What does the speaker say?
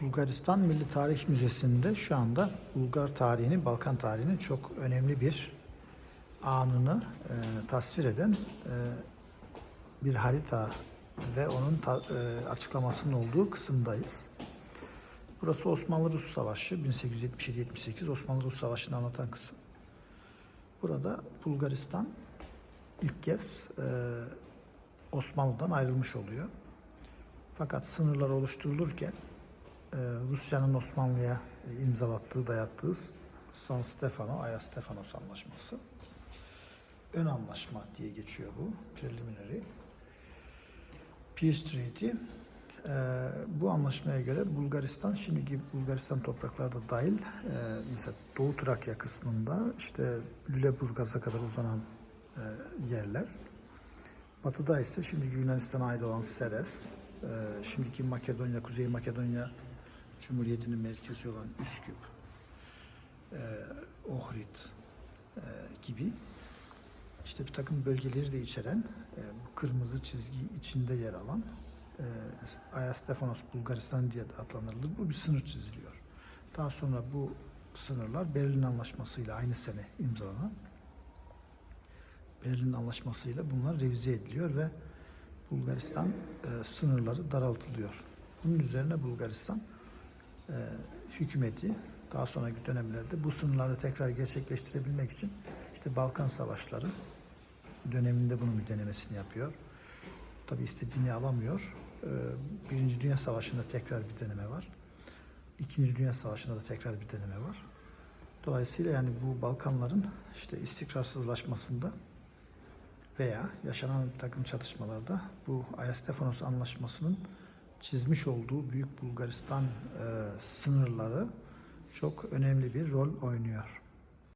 Bulgaristan Milli Tarih Müzesi'nde şu anda Bulgar tarihinin, Balkan tarihinin çok önemli bir anını e, tasvir eden e, bir harita ve onun ta- e, açıklamasının olduğu kısımdayız. Burası Osmanlı-Rus Savaşı 1877-78 Osmanlı-Rus Savaşı'nı anlatan kısım. Burada Bulgaristan ilk kez e, Osmanlı'dan ayrılmış oluyor. Fakat sınırlar oluşturulurken Rusya'nın Osmanlı'ya imzalattığı, dayattığı San Stefano, Aya Stefanos Anlaşması. Ön anlaşma diye geçiyor bu, preliminary. Peace Treaty. E, bu anlaşmaya göre Bulgaristan, şimdiki Bulgaristan toprakları da dahil, e, mesela Doğu Trakya kısmında işte Lüleburgaz'a kadar uzanan e, yerler, Batıda ise şimdi Yunanistan'a ait olan Seres, e, şimdiki Makedonya, Kuzey Makedonya Cumhuriyeti'nin merkezi olan Üsküp, e, Ohrid e, gibi işte bir takım bölgeleri de içeren e, bu kırmızı çizgi içinde yer alan e, Aya Stefanos Bulgaristan diye de adlandırılır. Bu bir sınır çiziliyor. Daha sonra bu sınırlar Berlin Anlaşması ile aynı sene imzalanan Berlin Anlaşması'yla bunlar revize ediliyor ve Bulgaristan e, sınırları daraltılıyor. Bunun üzerine Bulgaristan e, hükümeti daha sonraki dönemlerde bu sınırları tekrar gerçekleştirebilmek için işte Balkan Savaşları döneminde bunun bir denemesini yapıyor. Tabi istediğini alamıyor. E, Birinci Dünya Savaşı'nda tekrar bir deneme var. İkinci Dünya Savaşı'nda da tekrar bir deneme var. Dolayısıyla yani bu Balkanların işte istikrarsızlaşmasında veya yaşanan takım çatışmalarda bu Ayastefanos Anlaşması'nın çizmiş olduğu Büyük Bulgaristan e, sınırları çok önemli bir rol oynuyor.